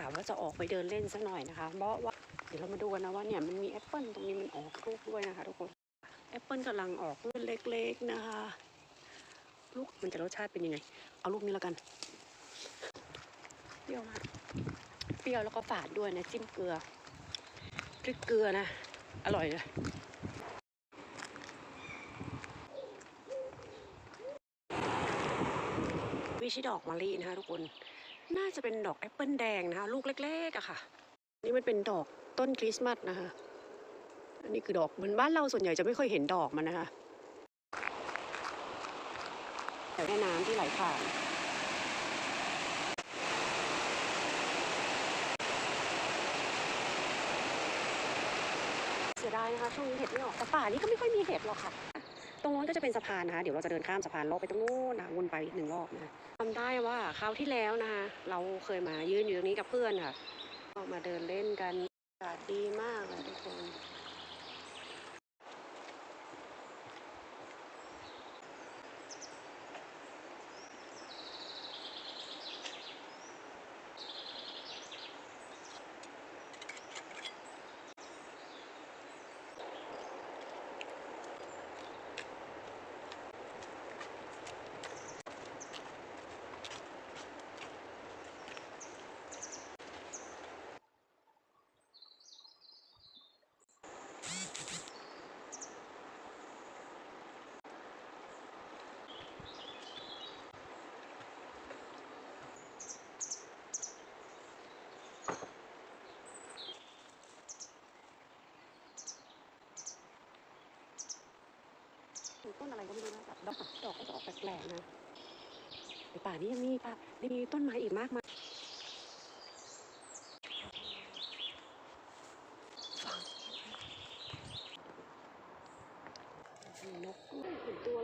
กะว่าจะออกไปเดินเล่นสักหน่อยนะคะ เพราะว่าเดี๋ยวเรามาดูกันนะว่าเนี่ยมันมีแอปเปิลตรงนี้มันออกลูกด้วยนะคะทุกคนแอปเปิลกำลังออกลูกเล็กๆนะคะ ลูกมันจะรสชาติเป็นยังไง เอาลูกนี้แล้วกัน เปรี้ยวมากเปรี้ยวแล้วก็ฝาดด้วยนะจิ้มเกลือพริกเกลือนะ อร่อยเลยวิชิดอกมะลินะคะทุกคน น่าจะเป็นดอกแอปเปิลแดงนะคะ ลูกเล็กๆอะค่ะ นี่มันเป็นดอกต้นคริสต์มาสนะคะ อันนี้คือดอกเหมือนบ้านเราส่วนใหญ่จะไม่ค่อยเห็นดอกมันนะคะแต่แม่น้ำที่ไหลผ่านเสียดายนะคะช่วงนี้เห็ดไม่ออกแต่ป่านี้ก็ไม่ค่อยมีเห็ดหรอกค่ะ ตรงนู้นก็จะเป็นสะพานนะคะ เดี๋ยวเราจะเดินข้ามสะพานเลาะไปตรงนู้นนะวนไปอีกหนึ่งรอบนะคะจำได้ว่าคราวที่แล้วนะคะเราเคยมายืนอยู่ตรงนี้กับเพื่อนค่ะก็มาเดินเล่นกันอากาศดีมากเลยทุกคน ต้นอะไรก็ไม่รู้นะแบบดอกดอกก็จะออกแปลกๆนะในป่านี้ยังมีป่ามีต้นไม้อีกมากมายฟังนกตัว